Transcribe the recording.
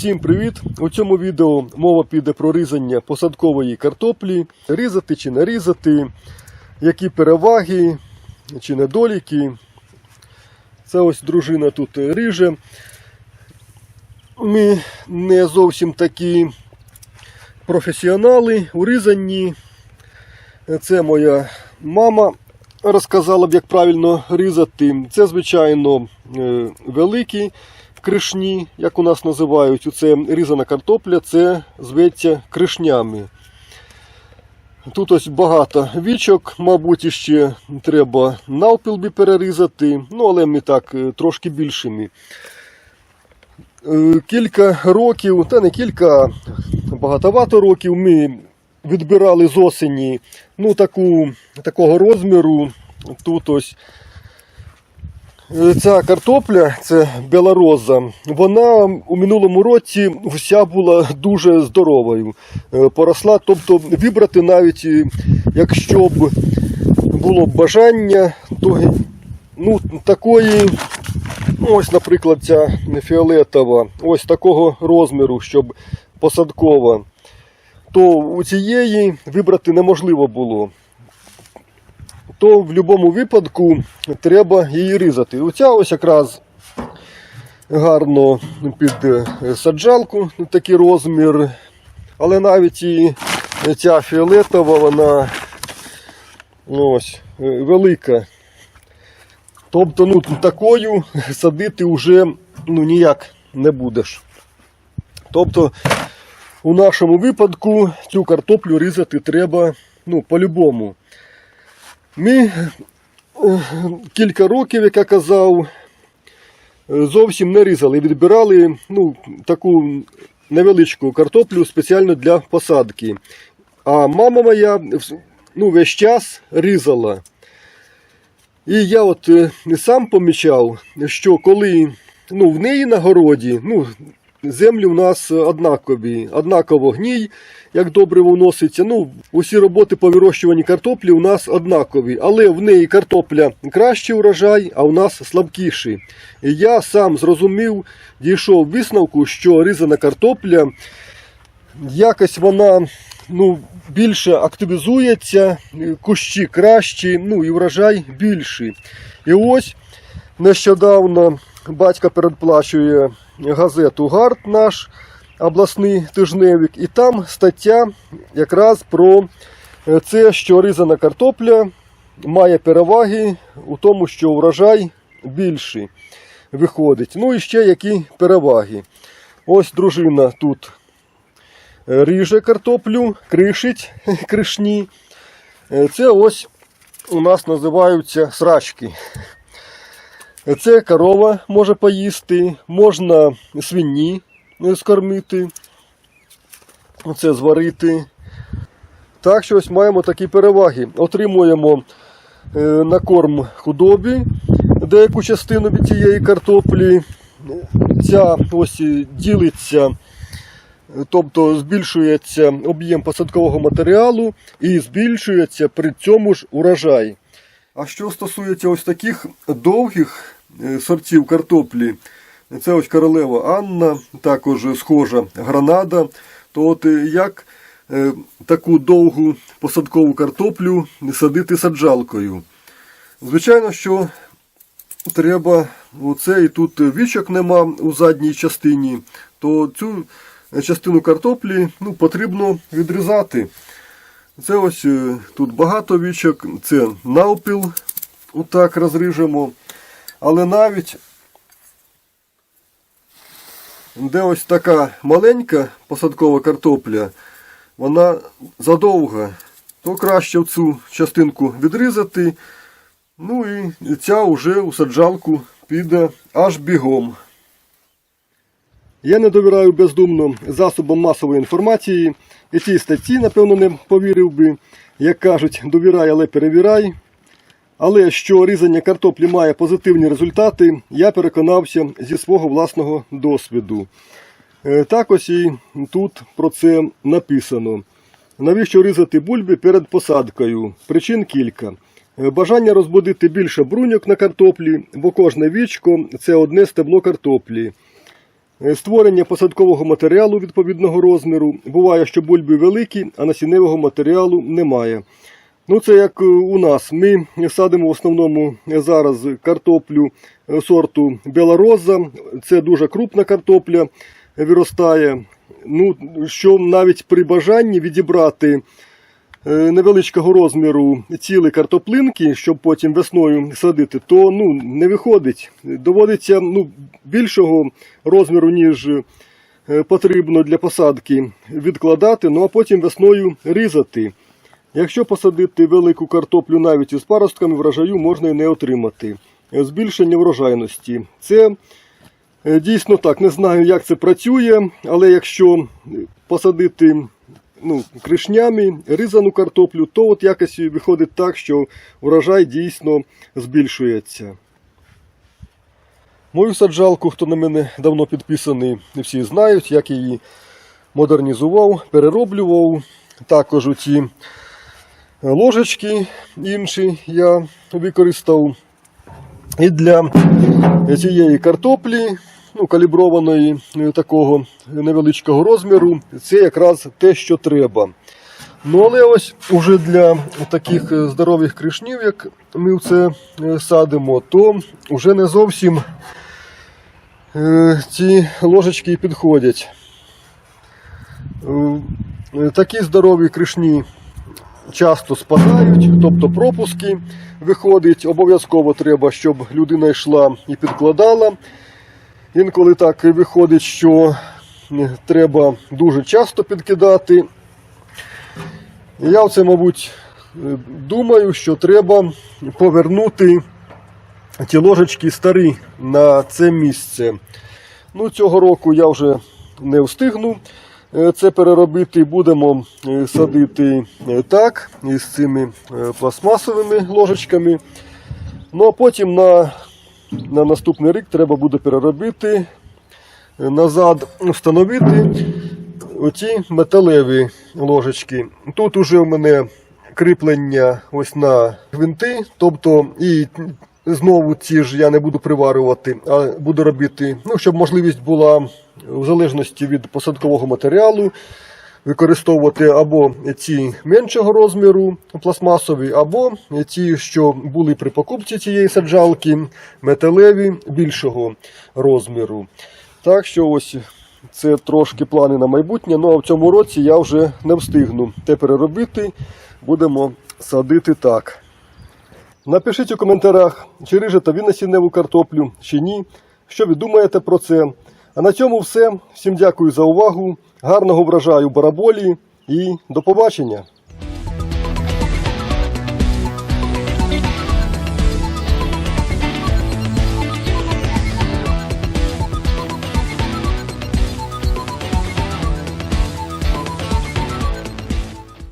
Всім привіт! У цьому відео мова піде про різання посадкової картоплі, різати чи не різати, які переваги чи недоліки. Це ось дружина тут ріже. Ми не зовсім такі професіонали у різанні. Це моя мама розказала б, як правильно різати. Це, звичайно, е, кришні, як у нас називають. Це різана картопля, це зветься кришнями. Тут ось багато вічок, мабуть, іще треба навпілбі перерізати, ну але ми так е, трошки більшими. Е, Кілька років, та не кілька, багатовато років ми відбирали з осені ну, таку, такого розміру. Тут ось Ця картопля, це белороза, вона у минулому році вся була дуже здоровою. Е, Поросла, тобто вибрати навіть, е, якщо б було бажання, то ну, такої, ну, ось, наприклад, ця фіолетова, ось такого розміру, щоб посадкова, то у цієї вибрати неможливо було то в будь-якому випадку треба її різати. Оця ось якраз гарно під е, саджалку такий розмір. Але навіть і ця фіолетова, вона ось, е, велика. Тобто ну, такою садити вже ну, ніяк не будеш. Тобто, у нашому випадку цю картоплю різати треба ну, по-любому. Ми е, кілька років, як я казав, е, зовсім не різали. Відбирали ну, таку невеличку картоплю спеціально для посадки. А мама моя ну, весь час різала. І я от е, сам помічав, що коли ну, в неї на городі, ну, землі у нас однакові, однаково гній, як добре вноситься. Ну, усі роботи по вирощуванні картоплі у нас однакові, але в неї картопля кращий урожай, а у нас слабкіший. І я сам зрозумів, дійшов висновку, що різана картопля якось вона ну, більше активізується, кущі кращі, ну і врожай більший. І ось нещодавно батько передплачує газету Гард наш обласний тижневик, і там стаття якраз про е, це, що різана картопля має переваги у тому, що врожай більший виходить. Ну і ще які переваги. Ось дружина тут е, ріже картоплю, кришить кришні. Е, Це ось у нас називаються срачки. Це корова може поїсти, можна свині е, скормити, це зварити. Так що ось маємо такі переваги. Отримуємо е, на корм худобі деяку частину від цієї картоплі. Ця ось ділиться, тобто збільшується об'єм посадкового матеріалу і збільшується при цьому ж урожай. А що стосується ось таких довгих сортів картоплі, це ось королева Анна, також схожа гранада, то от е, як е, таку довгу посадкову картоплю садити саджалкою? Звичайно, що треба, оце і тут вічок нема у задній частині, то цю частину картоплі ну, потрібно відрізати. Це ось е, тут багато вічок, це навпіл, отак розріжемо. Але навіть де ось така маленька посадкова картопля, вона задовга, то краще цю частинку відрізати. Ну і ця вже у саджалку піде аж бігом. Я не довіряю бездумно засобам масової інформації. І цій статті, напевно, не повірив би. Як кажуть, довіряй, але перевіряй. Але що різання картоплі має позитивні результати, я переконався зі свого власного досвіду. Е, Так ось і тут про це написано. Навіщо різати бульби перед посадкою? Причин кілька. Е, Бажання розбудити більше бруньок на картоплі, бо кожне вічко це одне стебло картоплі. Е, Створення посадкового матеріалу відповідного розміру. Буває, що бульби великі, а насінневого матеріалу немає. Ну, це як е, у нас. Ми садимо в основному зараз картоплю е, сорту Белороза. Це дуже крупна картопля е, виростає. Ну, що навіть при бажанні відібрати невеличкого розміру цілі картоплинки, щоб потім весною садити, то ну, не виходить. Доводиться ну, більшого розміру, ніж потрібно для посадки, відкладати, ну а потім весною різати. Якщо посадити велику картоплю навіть із паростками, врожаю можна і не отримати. Збільшення врожайності. Це е, дійсно так. Не знаю, як це працює, але якщо посадити ну, кришнями різану картоплю, то от якось виходить так, що врожай дійсно збільшується. Мою саджалку, хто на мене давно підписаний, всі знають, як її модернізував, перероблював. Також у ті ложечки інші я використав. І для цієї картоплі, ну, каліброваної е, такого невеличкого розміру, це якраз те, що треба. Ну, але ось уже для таких е, здорових кришнів, як ми це е, садимо, то вже не зовсім ці ложечки підходять. Такі здорові кришні часто спадають, тобто пропуски виходить. Обов'язково треба, щоб людина йшла і підкладала. Інколи так виходить, що е, треба дуже часто підкидати. Я оце, мабуть, е, думаю, що треба повернути ті ложечки старі на це місце. Ну, цього року я вже не встигну це переробити. Будемо е, садити е, так, із цими е, пластмасовими ложечками. Ну а потім на, на наступний рік треба буде переробити, е, назад встановити оті металеві ложечки. Тут уже в мене кріплення ось на гвинти, тобто і знову ці ж я не буду приварювати, а буду робити, ну, щоб можливість була в залежності від посадкового матеріалу. Використовувати або ці меншого розміру пластмасові, або ті, що були при покупці цієї саджалки, металеві більшого розміру. Так що ось це трошки плани на майбутнє. Ну а в цьому році я вже не встигну те переробити. Будемо садити так. Напишіть у коментарях, чи рижете ви насінневу картоплю, чи ні. Що ви думаєте про це? А на цьому все. Всім дякую за увагу. Гарного врожаю бараболі і до побачення!